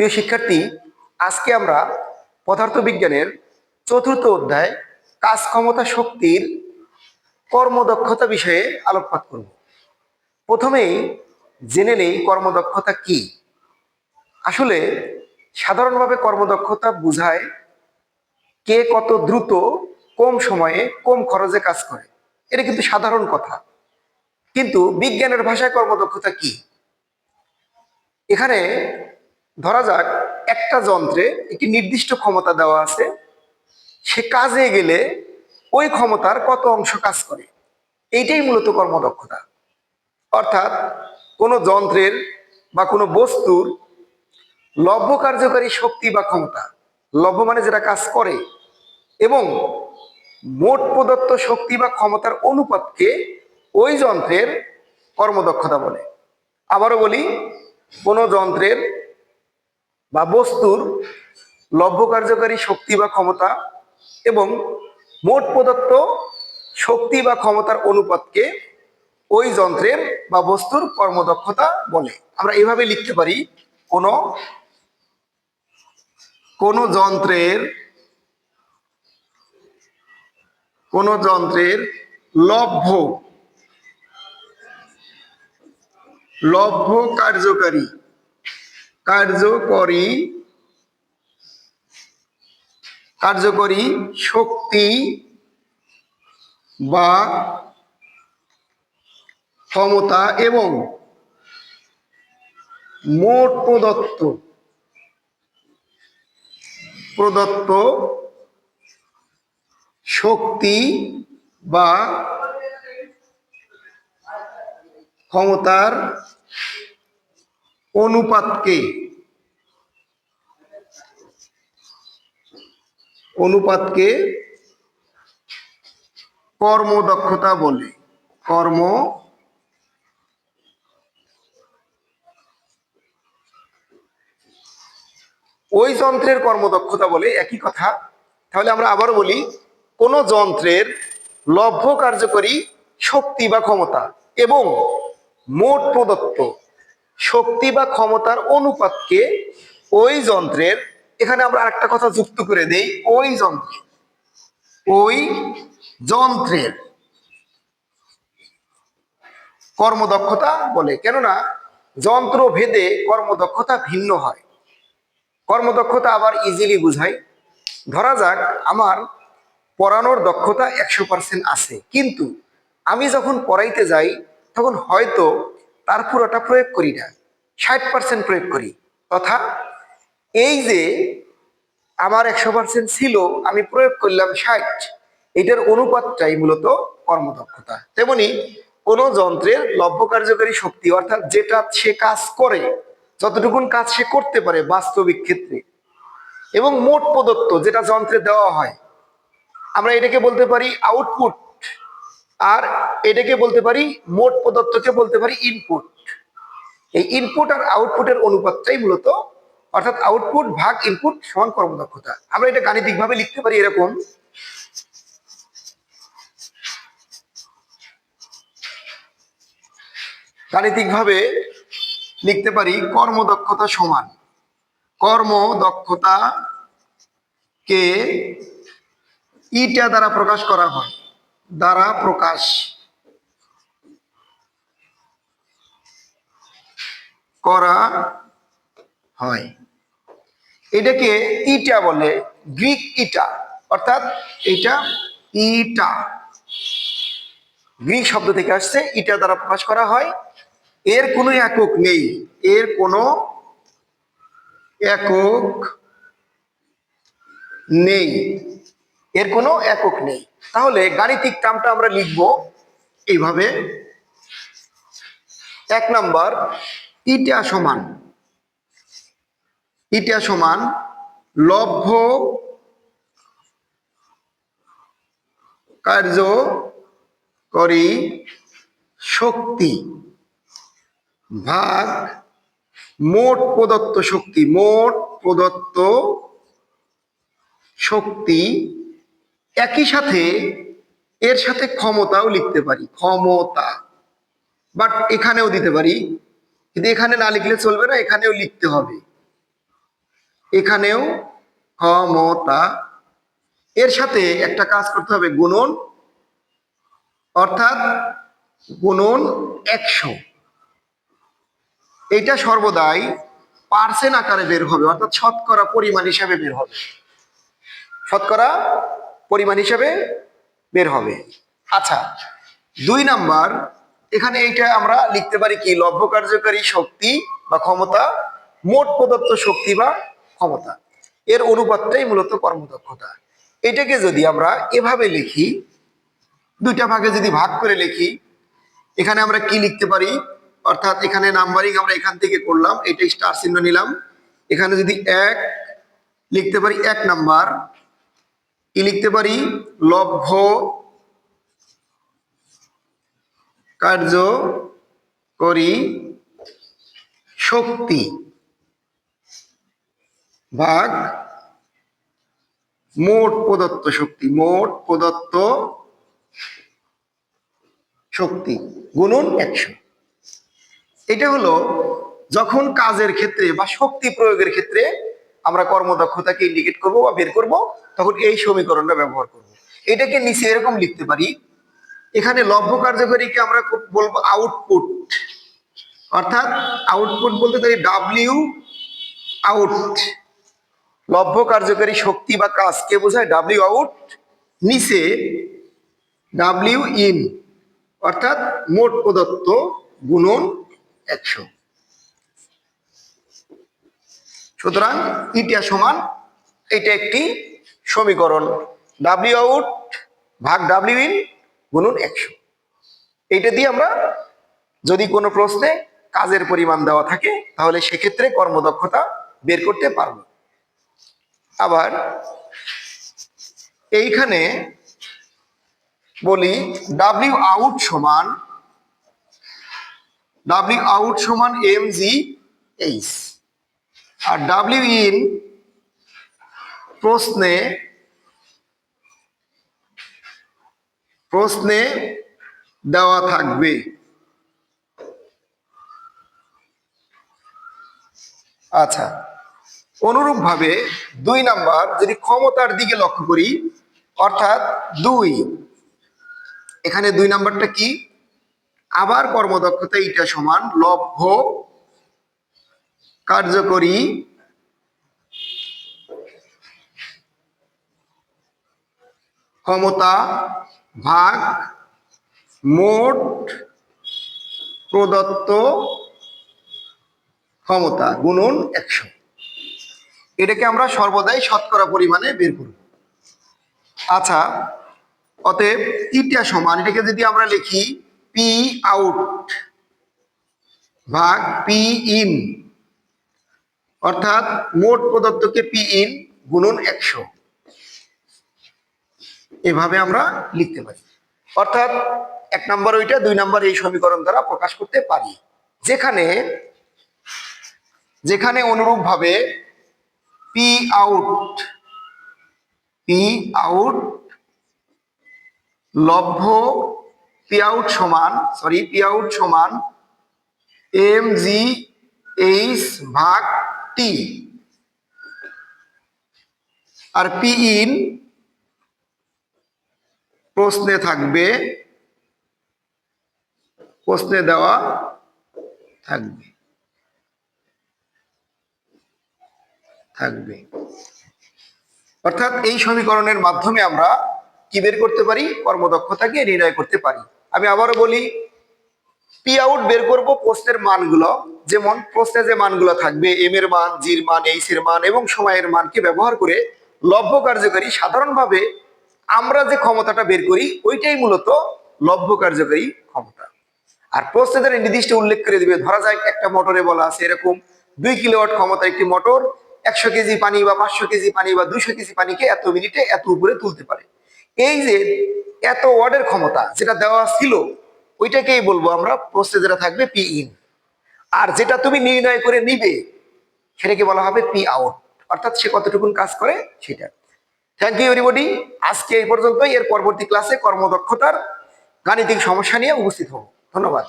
প্রিয় শিক্ষার্থী, আজকে আমরা পদার্থবিজ্ঞানের চতুর্থ অধ্যায় কাজ ক্ষমতা শক্তির কর্মদক্ষতা বিষয়ে আলোকপাত করব। প্রথমেই জেনে নেই কর্মদক্ষতা কি। আসলে সাধারণভাবে কর্মদক্ষতা বোঝায় কে কত দ্রুত, কম সময়ে, কম খরচে কাজ করে। এটা কিন্তু সাধারণ কথা। কিন্তু বিজ্ঞানের ভাষায় কর্মদক্ষতা কি? এখানে ধরা যাক, একটা যন্ত্রে একটি নির্দিষ্ট ক্ষমতা দেওয়া আছে। সে কাজে গেলে ওই ক্ষমতার কত অংশ কাজ করে? এইটাই মূলত কর্মদক্ষতা। অর্থাৎ কোনো যন্ত্রের বা কোনো বস্তুর লভ্য কার্যকারী শক্তি বা ক্ষমতা, লভ্য মানে যেটা কাজ করে, এবং মোট প্রদত্ত শক্তি বা ক্ষমতার অনুপাতকে ওই যন্ত্রের কর্মদক্ষতা বলে। আবারও বলি, কোনো যন্ত্রের বা বস্তুর লভ্য কার্যকারী শক্তি বা ক্ষমতা এবং মোট প্রদত্ত শক্তি বা ক্ষমতার অনুপাতকে ওই যন্ত্রের বা বস্তুর কর্মদক্ষতা বলে। আমরা এভাবে লিখতে পারি, কোনো কোনো যন্ত্রের কোনো যন্ত্রের লভ্য লভ্য কার্যকারী কার্যকরী কার্যকরী শক্তি বা ক্ষমতা এবং মোট প্রদত্ত প্রদত্ত শক্তি বা ক্ষমতার অনুপাতকে অনুপাতকে কর্মদক্ষতা বলে। কর্ম ওই যন্ত্রের কর্মদক্ষতা বলে, একই কথা। তাহলে আমরা আবার বলি, কোন যন্ত্রের লভ্য কার্যকরী শক্তি বা ক্ষমতা এবং মোট প্রদত্ত শক্তি বা ক্ষমতার অনুপাতকে ওই যন্ত্রের, এখানে আমরা আরেকটা কথা যুক্ত করে দেই, ওই যন্ত্রে ওই যন্ত্রের কর্মদক্ষতা বলে, কেননা যন্ত্র ভেদে কর্মদক্ষতা ভিন্ন হয়। কর্মদক্ষতা আবার ইজিলি বুঝাই। ধরা যাক, আমার পড়ানোর দক্ষতা একশো পার্সেন্ট আছে, কিন্তু আমি যখন পড়াইতে যাই, তখন হয়তো তার পুরোটা প্রয়োগ করি না, ষাট পার্সেন্ট প্রয়োগ করি। তথা এই যে আমার একশো পার্সেন্ট ছিল, আমি প্রয়োগ করলাম ষাট, এটার অনুপাতটাই মূলত কর্মদক্ষতা। তেমনি কোনো যন্ত্রের লভ্য কার্যকারী শক্তি, অর্থাৎ যেটা সে কাজ করে, যতটুকুন কাজ সে করতে পারে বাস্তবিক ক্ষেত্রে, এবং মোট প্রদত্ত যেটা যন্ত্রে দেওয়া হয়, আমরা এটাকে বলতে পারি আউটপুট আর এটাকে বলতে পারি, মোট প্রদত্তকে বলতে পারি ইনপুট এই ইনপুট আর আউটপুটের অনুপাতটাই মূলত, অর্থাৎ আউটপুট ভাগ ইনপুট সমান কর্মদক্ষতা। আমরা এটা গাণিতিকভাবে লিখতে পারি এরকম। গাণিতিকভাবে লিখতে পারি কর্মদক্ষতা সমান। কর্মদক্ষতা কে ইটা দ্বারা প্রকাশ করা হয়। দ্বারা প্রকাশ। করা হয়। এটাকে ইটা বলে, গ্রিক ইটা। অর্থাৎ এটা ইটা। গ্রিক শব্দ থেকে আসছে, ইটা দ্বারা প্রকাশ করা হয়। এর কোনো একক নেই। এর কোনো একক নেই। এর কোনো একক নেই। তাহলে গাণিতিক টার্মটা আমরা লিখব এইভাবে। এক নাম্বার ইটা সমান। ইটা সমান লভ্য কার্যকরী শক্তি ভাগ মোট প্রদত্ত শক্তি, মোট প্রদত্ত শক্তি একই সাথে এর সাথে ক্ষমতাও লিখতে পারি, ক্ষমতা। বাট এখানেও দিতে পারি। কিন্তু এখানে না লিখলে চলবে না, এখানেও লিখতে হবে। এখানেও ক্ষমতা। এর সাথে একটা কাজ করতে হবে, গুণন। অর্থাৎ গুণন একশো। এইটা সর্বদাই পার্সেন্ট আকারে বের হবে, অর্থাৎ শতকরা পরিমাণ হিসাবে বের হবে। শতকরা পরিমাণ হিসাবে বের হবে। আচ্ছা। দুই নাম্বার এখানে এইটা আমরা লিখতে পারি কি? লভ্য কার্যকারী শক্তি বা ক্ষমতা মোট প্রদত্ত শক্তি বা ক্ষমতা। এর অনুপাতটাই মূলত কর্মদক্ষতা। এটাকে যদি আমরা এভাবে লিখি দুইটা ভাগে যদি ভাগ করে লিখি এখানে আমরা কি লিখতে পারি? অর্থাৎ এখানে নাম্বারিং আমরা এখান থেকে করলাম এটা স্টার চিহ্ন নিলাম। এখানে যদি এক লিখতে পারি এক নাম্বার কি লিখতে পারি? লভ্য কার্যকরী শক্তি ভাগ মোট প্রদত্ত শক্তি, মোট প্রদত্ত শক্তি গুণন একশো। এটা হলো যখন কাজের ক্ষেত্রে বা শক্তি প্রয়োগের ক্ষেত্রে আমরা কর্মদক্ষতাকে ইন্ডিকেট করব বা বের করব, তখন এই সমীকরণটা ব্যবহার করব। এটাকে নিচে এরকম লিখতে পারি, এখানে লভ্য কার্যকরীকে আমরা বলব আউটপুট অর্থাৎ আউটপুট বলতে পারি ডাব্লিউ আউট লভ্য কার্যকারী শক্তি বা কাজকে বোঝায় ডাব্লিউ আউট নিচে ডাব্লিউ ইন অর্থাৎ মোট প্রদত্ত গুণন একশো। সুতরাং ইটা সমান এটা একটি সমীকরণ। ডাব্লিউ আউট ভাগ ডাব্লিউ ইন গুণন একশো। এইটা দিয়ে আমরা যদি কোনো প্রশ্নে কাজের পরিমাণ দেওয়া থাকে, তাহলে সেক্ষেত্রে কর্মদক্ষতা বের করতে পারব। আবার এইখানে বলি ডাব্লিউ আউট সমান ডাব্লিউ আউট সমান M G H R W in প্রশ্নে প্রশ্নে দেওয়া থাকবে। আচ্ছা অনুরূপভাবে দুই নাম্বার যদি ক্ষমতার দিকে লক্ষ্য করি, অর্থাৎ দুই, এখানে দুই নাম্বারটা কি? আবার কর্মদক্ষতা, এটা সমান লভ্য কার্যকরী ক্ষমতা ভাগ মোট প্রদত্ত ক্ষমতা গুণন একশো। এটাকে আমরা সর্বদাই শতকরা পরিমাণে বের করব। আচ্ছা অতএব ইটা সমান, এটাকে যদি আমরা লিখি পি আউট ভাগ পি ইন। অর্থাৎ মোট প্রদত্তকে পি ইন গুণন একশো। এভাবে আমরা লিখতে পারি। অর্থাৎ এক নম্বর ওইটা, দুই নম্বর এই সমীকরণ দ্বারা প্রকাশ করতে পারি। যেখানে যেখানে অনুরূপভাবে পি আউট পি আউট লভ্য পি আউট সমান সরি পি আউট সমান এম জি এইচ ভাগ টি আর পি ইন প্রশ্নে থাকবে, প্রশ্নে দেওয়া থাকবে। থাকবে। অর্থাৎ এই সমীকরণের মাধ্যমে আমরা কি বের করতে পারি? কর্মদক্ষতাকে নির্ণয় করতে পারি। আমি আবারও বলি পি আউট বের করব প্রশ্নের মানগুলো। যেমন প্রশ্নে যে মানগুলো থাকবে এম এর মান জির মান এইচ এর মান এবং সময়ের মানকে ব্যবহার করে লভ্য কার্যকারী সাধারণভাবে আমরা যে ক্ষমতাটা বের করি, ওইটাই মূলত লভ্য কার্যকারী ক্ষমতা। আর প্রশ্নে তারা নির্দিষ্ট উল্লেখ করে দিবে, ধরা যায় একটা মোটরে বলা আছে এরকম, দুই কিলোওয়াট ক্ষমতা একটি মোটর, একশো কেজি পানি বা পাঁচশো কেজি পানি বা দুইশো কেজি পানিকে এত মিনিটে এত উপরে তুলতে পারে। এই যে এত ওয়ার্ডের ক্ষমতা যেটা দেওয়া ছিল ওইটাকেই বলব আমরা প্রশ্নে থাকবে পি ইন আর যেটা তুমি নির্ণয় করে নিবে, সেটাকে বলা হবে পি আউট অর্থাৎ সে কতটুকুন কাজ করে, সেটা। থ্যাংক ইউ এভরিবডি আজকে এই পর্যন্তই। এর পরবর্তী ক্লাসে কর্মদক্ষতার গাণিতিক সমস্যা নিয়ে উপস্থিত হব। ধন্যবাদ।